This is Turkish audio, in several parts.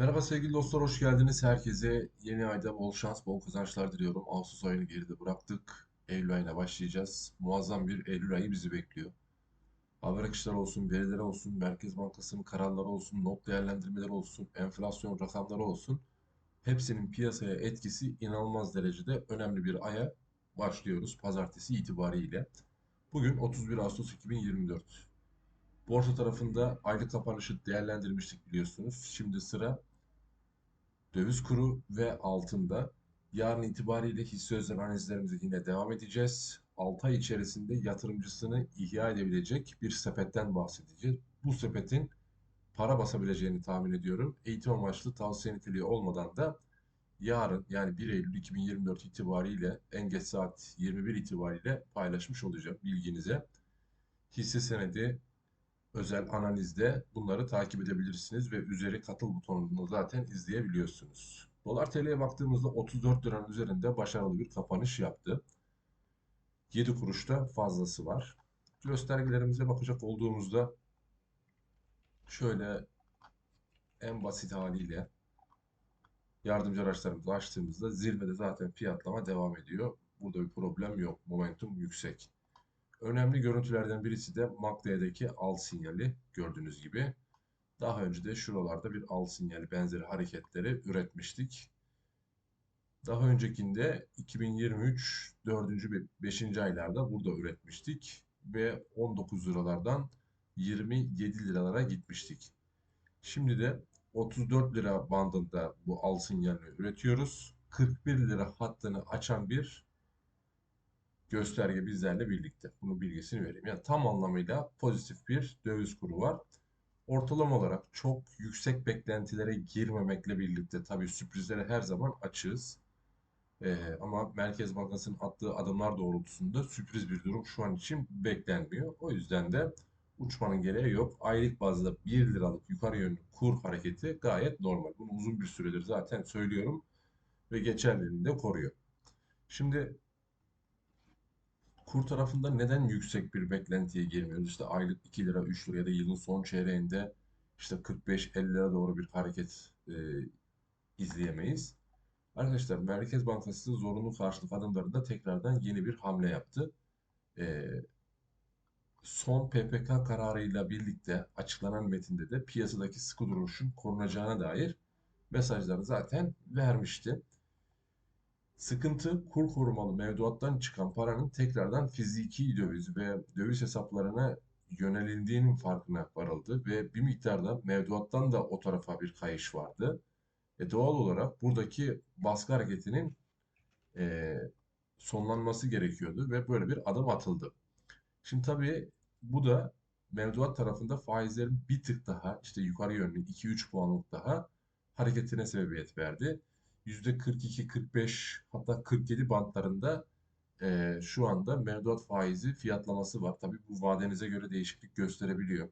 Merhaba sevgili dostlar, hoş geldiniz. Herkese yeni ayda bol şans, bol kazançlar diliyorum. Ağustos ayını geride bıraktık. Eylül ayına başlayacağız. Muazzam bir Eylül ayı bizi bekliyor. Haber akışları olsun, veriler olsun, Merkez Bankası'nın kararları olsun, not değerlendirmeleri olsun, enflasyon rakamları olsun. Hepsinin piyasaya etkisi inanılmaz derecede önemli bir aya başlıyoruz pazartesi itibariyle. Bugün 31 Ağustos 2024. Borsa tarafında aylık kapanışı değerlendirmiştik biliyorsunuz. Şimdi sıra döviz kuru ve altında. Yarın itibariyle hisse özel analizlerimize yine devam edeceğiz. 6 ay içerisinde yatırımcısını ihya edebilecek bir sepetten bahsedeceğiz. Bu sepetin para basabileceğini tahmin ediyorum. Eğitim amaçlı tavsiye niteliği olmadan da yarın yani 1 Eylül 2024 itibariyle en geç saat 21 itibariyle paylaşmış olacağım bilginize. Hisse senedi özel analizde bunları takip edebilirsiniz ve üzeri katıl butonunu zaten izleyebiliyorsunuz. Dolar TL'ye baktığımızda 34 liranın üzerinde başarılı bir kapanış yaptı. 7 kuruşta fazlası var. Göstergelerimize bakacak olduğumuzda şöyle en basit haliyle yardımcı araçlarımızı açtığımızda zirvede zaten fiyatlama devam ediyor. Burada bir problem yok. Momentum yüksek. Önemli görüntülerden birisi de MACD'deki al sinyali gördüğünüz gibi. Daha önce de şuralarda bir al sinyali benzeri hareketleri üretmiştik. Daha öncekinde 2023 4. ve 5. aylarda burada üretmiştik ve 19 liralardan 27 liralara gitmiştik. Şimdi de 34 lira bandında bu al sinyalini üretiyoruz. 41 lira hattını açan bir gösterge bizlerle birlikte. Bunun bilgisini vereyim. Yani tam anlamıyla pozitif bir döviz kuru var. Ortalama olarak çok yüksek beklentilere girmemekle birlikte tabii sürprizlere her zaman açığız. Ee, ama Merkez Bankası'nın attığı adımlar doğrultusunda sürpriz bir durum şu an için beklenmiyor. O yüzden de uçmanın gereği yok. Aylık bazda 1 liralık yukarı yönlü kur hareketi gayet normal. Bunu uzun bir süredir zaten söylüyorum ve geçerliliğini de koruyor. Şimdi kur tarafında neden yüksek bir beklentiye girmiyoruz? İşte aylık 2 lira, 3 lira ya da yılın son çeyreğinde işte 45-50 lira doğru bir hareket e, izleyemeyiz. Arkadaşlar Merkez Bankası zorunlu karşılık adımlarında tekrardan yeni bir hamle yaptı. E, son PPK kararıyla birlikte açıklanan metinde de piyasadaki sıkı duruşun korunacağına dair mesajları zaten vermişti. Sıkıntı kur korumalı mevduattan çıkan paranın tekrardan fiziki döviz ve döviz hesaplarına yönelindiğinin farkına varıldı ve bir miktarda mevduattan da o tarafa bir kayış vardı. E doğal olarak buradaki baskı hareketinin e, sonlanması gerekiyordu ve böyle bir adım atıldı. Şimdi tabii bu da mevduat tarafında faizlerin bir tık daha işte yukarı yönlü 2-3 puanlık daha hareketine sebebiyet verdi. %42-45 hatta 47 bantlarında e, şu anda mevduat faizi fiyatlaması var. Tabii bu vadenize göre değişiklik gösterebiliyor.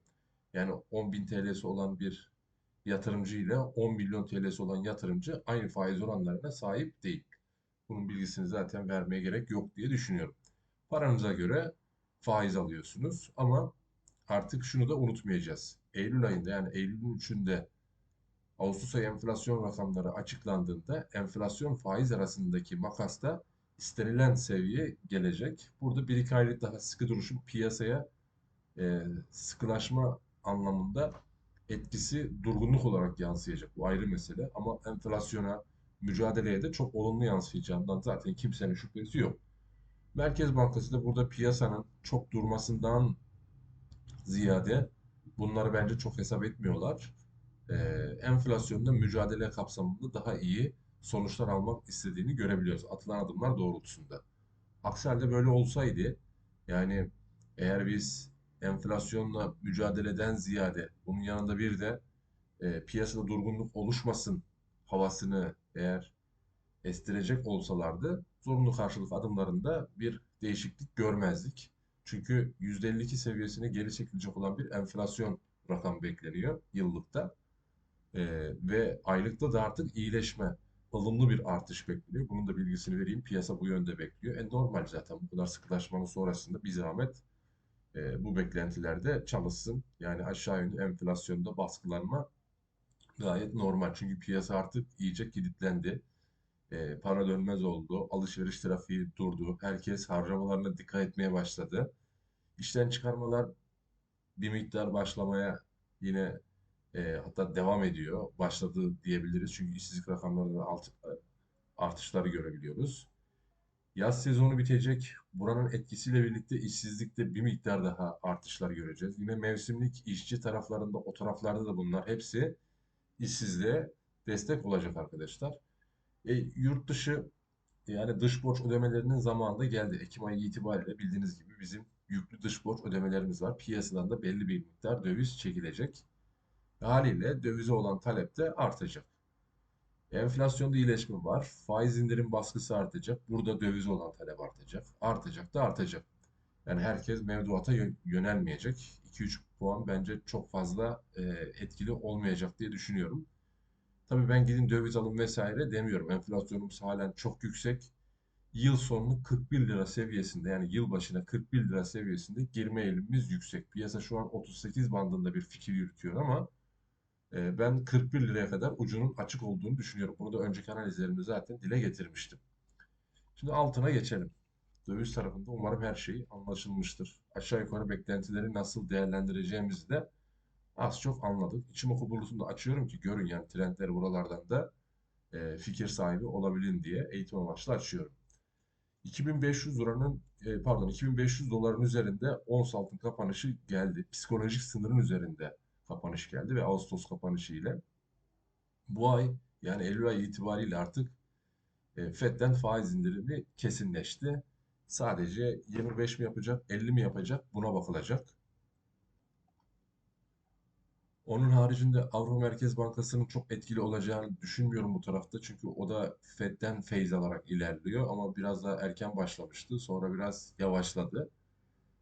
Yani 10.000 TL'si olan bir yatırımcı ile 10 milyon TL'si olan yatırımcı aynı faiz oranlarına sahip değil. Bunun bilgisini zaten vermeye gerek yok diye düşünüyorum. Paranıza göre faiz alıyorsunuz ama artık şunu da unutmayacağız. Eylül ayında yani Eylül'ün 3'ünde Ağustos ayı enflasyon rakamları açıklandığında enflasyon faiz arasındaki makasta istenilen seviye gelecek. Burada bir iki aylık daha sıkı duruşun piyasaya e, sıkılaşma anlamında etkisi durgunluk olarak yansıyacak. Bu ayrı mesele ama enflasyona, mücadeleye de çok olumlu yansıyacağından zaten kimsenin şüphesi yok. Merkez Bankası da burada piyasanın çok durmasından ziyade bunları bence çok hesap etmiyorlar e, enflasyonda mücadele kapsamında daha iyi sonuçlar almak istediğini görebiliyoruz. Atılan adımlar doğrultusunda. Aksi halde böyle olsaydı yani eğer biz enflasyonla mücadeleden ziyade bunun yanında bir de e, piyasada durgunluk oluşmasın havasını eğer estirecek olsalardı zorunlu karşılık adımlarında bir değişiklik görmezdik. Çünkü %52 seviyesine geri çekilecek olan bir enflasyon rakam bekleniyor yıllıkta. Ee, ve aylıkta da artık iyileşme, ılımlı bir artış bekleniyor. Bunun da bilgisini vereyim. Piyasa bu yönde bekliyor. En normal zaten bu kadar sıkılaşmanın sonrasında bir zahmet e, bu beklentilerde çalışsın. Yani aşağı yönlü enflasyonda baskılanma Gayet normal. Çünkü piyasa artık iyice kilitlendi. E, para dönmez oldu. Alışveriş trafiği durdu. Herkes harcamalarına dikkat etmeye başladı. İşten çıkarmalar bir miktar başlamaya yine e, hatta devam ediyor. Başladı diyebiliriz. Çünkü işsizlik rakamlarında alt, artışları görebiliyoruz. Yaz sezonu bitecek. Buranın etkisiyle birlikte işsizlikte bir miktar daha artışlar göreceğiz. Yine mevsimlik işçi taraflarında, o taraflarda da bunlar hepsi işsizliğe destek olacak arkadaşlar. E, yurt dışı yani dış borç ödemelerinin zamanında geldi. Ekim ayı itibariyle bildiğiniz gibi bizim yüklü dış borç ödemelerimiz var. Piyasadan da belli bir miktar döviz çekilecek. Haliyle dövize olan talep de artacak. Enflasyonda iyileşme var. Faiz indirim baskısı artacak. Burada döviz olan talep artacak. Artacak da artacak. Yani herkes mevduata yönelmeyecek. 2-3 puan bence çok fazla e, etkili olmayacak diye düşünüyorum. Tabii ben gidin döviz alın vesaire demiyorum. Enflasyonumuz halen çok yüksek. Yıl sonunu 41 lira seviyesinde yani yıl başına 41 lira seviyesinde girme eğilimimiz yüksek. Piyasa şu an 38 bandında bir fikir yürütüyor ama e, ben 41 liraya kadar ucunun açık olduğunu düşünüyorum. Bunu da önceki analizlerimde zaten dile getirmiştim. Şimdi altına geçelim. Döviz tarafında umarım her şey anlaşılmıştır. Aşağı yukarı beklentileri nasıl değerlendireceğimizi de az çok anladık. İçim oku bulutunu da açıyorum ki görün yani trendleri buralardan da e, fikir sahibi olabilin diye eğitim amaçlı açıyorum. 2500 liranın e, pardon 2500 doların üzerinde ons altın kapanışı geldi. Psikolojik sınırın üzerinde kapanış geldi ve Ağustos kapanışı ile bu ay yani Eylül ayı itibariyle artık e, FED'den faiz indirimi kesinleşti. Sadece 25 mi yapacak, 50 mi yapacak buna bakılacak. Onun haricinde Avrupa Merkez Bankası'nın çok etkili olacağını düşünmüyorum bu tarafta. Çünkü o da Fed'den feyz alarak ilerliyor ama biraz daha erken başlamıştı. Sonra biraz yavaşladı.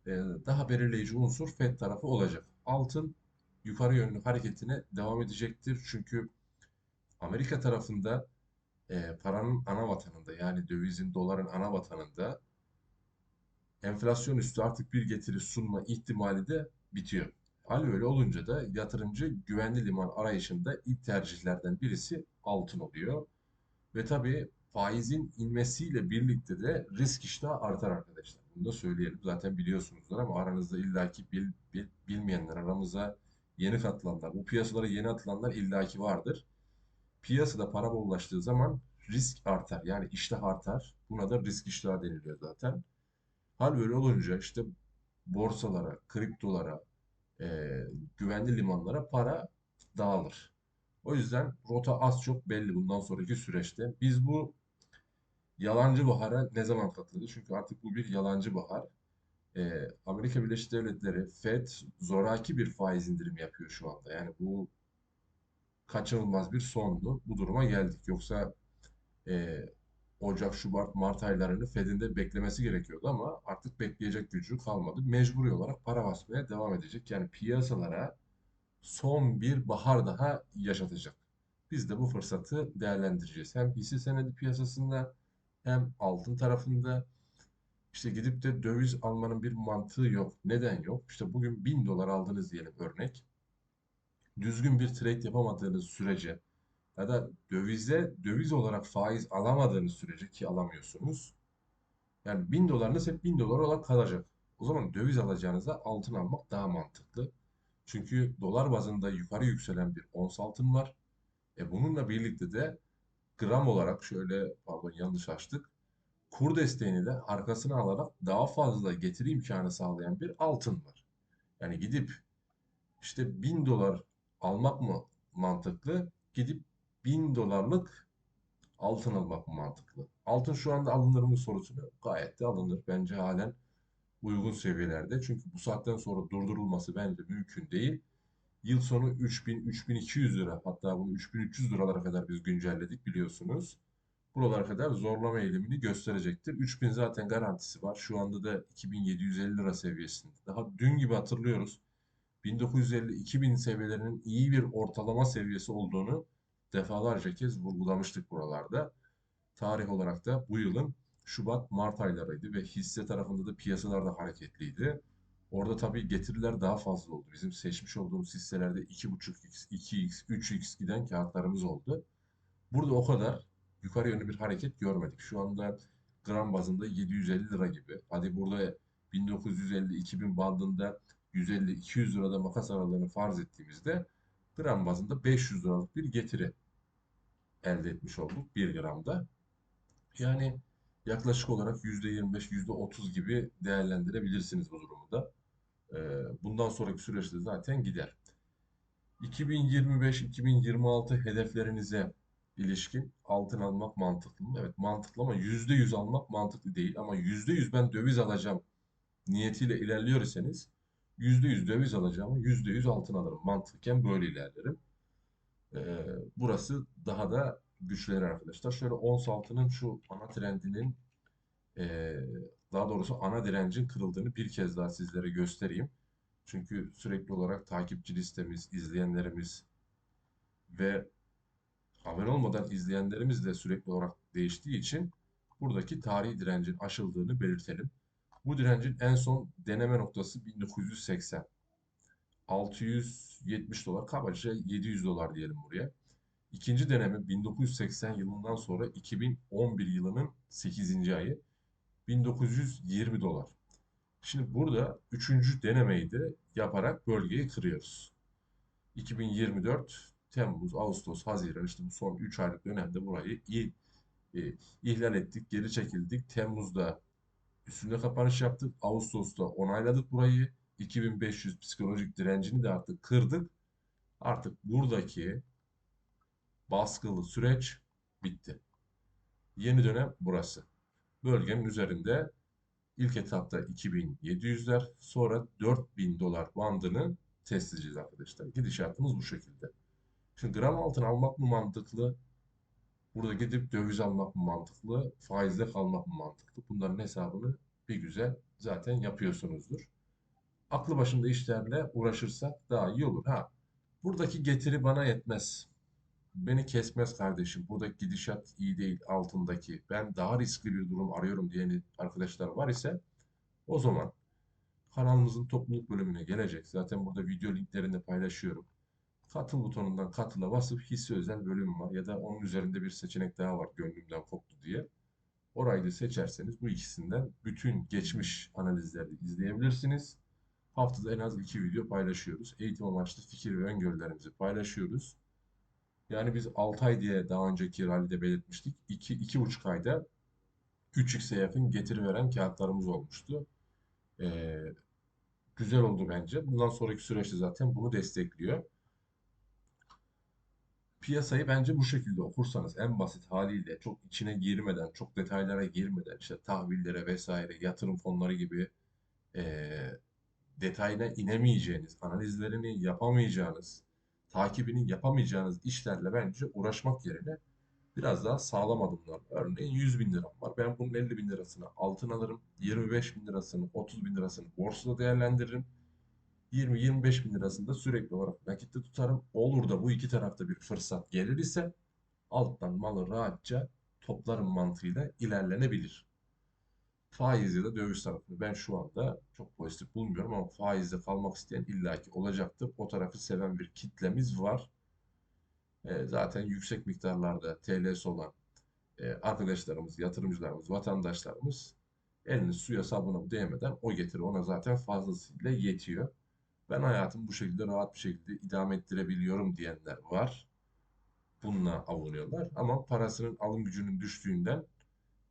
Ee, daha belirleyici unsur Fed tarafı olacak. Altın yukarı yönlü hareketine devam edecektir. Çünkü Amerika tarafında e, paranın ana vatanında yani dövizin, doların ana vatanında enflasyon üstü artık bir getiri sunma ihtimali de bitiyor. Hal öyle olunca da yatırımcı güvenli liman arayışında ilk tercihlerden birisi altın oluyor. Ve tabii faizin inmesiyle birlikte de risk iştahı artar arkadaşlar. Bunu da söyleyelim. Zaten biliyorsunuzdur ama aranızda illaki bil, bil, bilmeyenler, aramıza yeni katılanlar, bu piyasalara yeni atılanlar illaki vardır. Piyasada para bollaştığı zaman risk artar. Yani iştah artar. Buna da risk iştahı deniliyor zaten. Hal böyle olunca işte borsalara, kriptolara, e, güvenli limanlara para dağılır. O yüzden rota az çok belli bundan sonraki süreçte. Biz bu yalancı bahara ne zaman katıldı? Çünkü artık bu bir yalancı bahar. E, Amerika Birleşik Devletleri, Fed zoraki bir faiz indirimi yapıyor şu anda. Yani bu kaçınılmaz bir sondu. Bu duruma geldik. Yoksa e, Ocak, Şubat, Mart aylarını Fed'in de beklemesi gerekiyordu ama artık bekleyecek gücü kalmadı. Mecburi olarak para basmaya devam edecek. Yani piyasalara son bir bahar daha yaşatacak. Biz de bu fırsatı değerlendireceğiz. Hem hisse senedi piyasasında hem altın tarafında işte gidip de döviz almanın bir mantığı yok. Neden yok? İşte bugün 1000 dolar aldınız diyelim örnek. Düzgün bir trade yapamadığınız sürece ya da dövize döviz olarak faiz alamadığınız sürece ki alamıyorsunuz. Yani 1000 dolarınız hep 1000 dolar olarak kalacak. O zaman döviz alacağınıza altın almak daha mantıklı. Çünkü dolar bazında yukarı yükselen bir ons altın var. E bununla birlikte de gram olarak şöyle pardon yanlış açtık. Kur desteğini de arkasına alarak daha fazla getiri imkanı sağlayan bir altın var. Yani gidip işte 1000 dolar almak mı mantıklı? Gidip 1000 dolarlık altın almak mı mantıklı? Altın şu anda alınır mı sorusunu gayet de alınır. Bence halen uygun seviyelerde. Çünkü bu saatten sonra durdurulması bence mümkün değil. Yıl sonu 3000-3200 lira hatta bunu 3300 liralara kadar biz güncelledik biliyorsunuz. Buralara kadar zorlama eğilimini gösterecektir. 3000 zaten garantisi var. Şu anda da 2750 lira seviyesinde. Daha dün gibi hatırlıyoruz. 1950-2000 seviyelerinin iyi bir ortalama seviyesi olduğunu defalarca kez vurgulamıştık buralarda. Tarih olarak da bu yılın Şubat-Mart aylarıydı ve hisse tarafında da piyasalar da hareketliydi. Orada tabii getiriler daha fazla oldu. Bizim seçmiş olduğumuz hisselerde 2.5x, 2x, 3x giden kağıtlarımız oldu. Burada o kadar yukarı yönlü bir hareket görmedik. Şu anda gram bazında 750 lira gibi. Hadi burada 1950-2000 bandında 150-200 lirada makas aralığını farz ettiğimizde gram bazında 500 liralık bir getiri elde etmiş olduk 1 gramda. Yani yaklaşık olarak %25, %30 gibi değerlendirebilirsiniz bu durumu da. Ee, bundan sonraki süreçte zaten gider. 2025-2026 hedeflerinize ilişkin altın almak mantıklı mı? Evet mantıklı ama %100 almak mantıklı değil. Ama %100 ben döviz alacağım niyetiyle ilerliyor iseniz %100 döviz alacağım %100 altın alırım. Mantıken böyle ilerlerim. Ee, burası daha da güçlenir arkadaşlar. Şöyle ons altının şu ana trendinin ee, daha doğrusu ana direncin kırıldığını bir kez daha sizlere göstereyim. Çünkü sürekli olarak takipçi listemiz, izleyenlerimiz ve haber olmadan izleyenlerimiz de sürekli olarak değiştiği için buradaki tarihi direncin aşıldığını belirtelim. Bu direncin en son deneme noktası 1980. 670 dolar, kabaca 700 dolar diyelim buraya. İkinci deneme 1980 yılından sonra 2011 yılının 8. ayı 1920 dolar. Şimdi burada üçüncü denemeyi de yaparak bölgeyi kırıyoruz. 2024 Temmuz, Ağustos, Haziran işte bu son 3 aylık dönemde burayı il, e, ihlal ettik, geri çekildik. Temmuz'da üstünde kapanış yaptık. Ağustos'ta onayladık burayı. 2500 psikolojik direncini de artık kırdık. Artık buradaki baskılı süreç bitti. Yeni dönem burası. Bölgenin üzerinde ilk etapta 2700'ler sonra 4000 dolar bandını test edeceğiz arkadaşlar. Gidişatımız bu şekilde. Şimdi gram altın almak mı mantıklı? Burada gidip döviz almak mı mantıklı? Faizde kalmak mı mantıklı? Bunların hesabını bir güzel zaten yapıyorsunuzdur. Aklı başında işlerle uğraşırsak daha iyi olur. Ha, buradaki getiri bana yetmez. Beni kesmez kardeşim. Buradaki gidişat iyi değil altındaki. Ben daha riskli bir durum arıyorum diyen arkadaşlar var ise o zaman kanalımızın topluluk bölümüne gelecek. Zaten burada video linklerini paylaşıyorum. Katıl butonundan katıla basıp hisse özel bölüm var ya da onun üzerinde bir seçenek daha var gönlümden koptu diye. Orayı da seçerseniz bu ikisinden bütün geçmiş analizleri izleyebilirsiniz. Haftada en az iki video paylaşıyoruz. Eğitim amaçlı fikir ve öngörülerimizi paylaşıyoruz. Yani biz 6 ay diye daha önceki rallide belirtmiştik. 2 iki, 2,5 ayda 3x'e yakın getiri veren kağıtlarımız olmuştu. Ee, güzel oldu bence. Bundan sonraki süreçte zaten bunu destekliyor. Piyasayı bence bu şekilde okursanız en basit haliyle çok içine girmeden, çok detaylara girmeden işte tahvillere vesaire, yatırım fonları gibi eee detayına inemeyeceğiniz, analizlerini yapamayacağınız, takibini yapamayacağınız işlerle bence uğraşmak yerine biraz daha sağlam adımlar. Örneğin 100 bin liram var. Ben bunun 50 bin lirasını altın alırım. 25 bin lirasını, 30 bin lirasını borsada değerlendiririm. 20-25 bin lirasını da sürekli olarak nakitte tutarım. Olur da bu iki tarafta bir fırsat gelir ise alttan malı rahatça toplarım mantığıyla ilerlenebilir. Faiz ya da döviz tarafını ben şu anda çok pozitif bulmuyorum ama faizde kalmak isteyen illaki olacaktır. O tarafı seven bir kitlemiz var. E, zaten yüksek miktarlarda TL'si olan e, arkadaşlarımız, yatırımcılarımız, vatandaşlarımız elini suya sabuna değmeden o getiri ona zaten fazlasıyla yetiyor. Ben hayatımı bu şekilde rahat bir şekilde idame ettirebiliyorum diyenler var. Bununla avunuyorlar ama parasının alım gücünün düştüğünden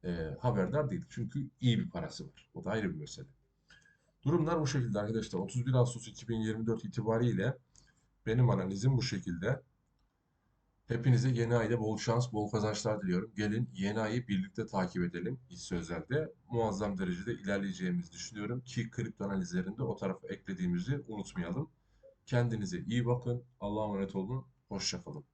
e, haberdar değil. Çünkü iyi bir parası var. O da ayrı bir mesele. Durumlar bu şekilde arkadaşlar. 31 Ağustos 2024 itibariyle benim analizim bu şekilde. Hepinize yeni ayda bol şans, bol kazançlar diliyorum. Gelin yeni ayı birlikte takip edelim hisse özelde. Muazzam derecede ilerleyeceğimizi düşünüyorum ki kripto analizlerinde o tarafa eklediğimizi unutmayalım. Kendinize iyi bakın. Allah'a emanet olun. Hoşçakalın.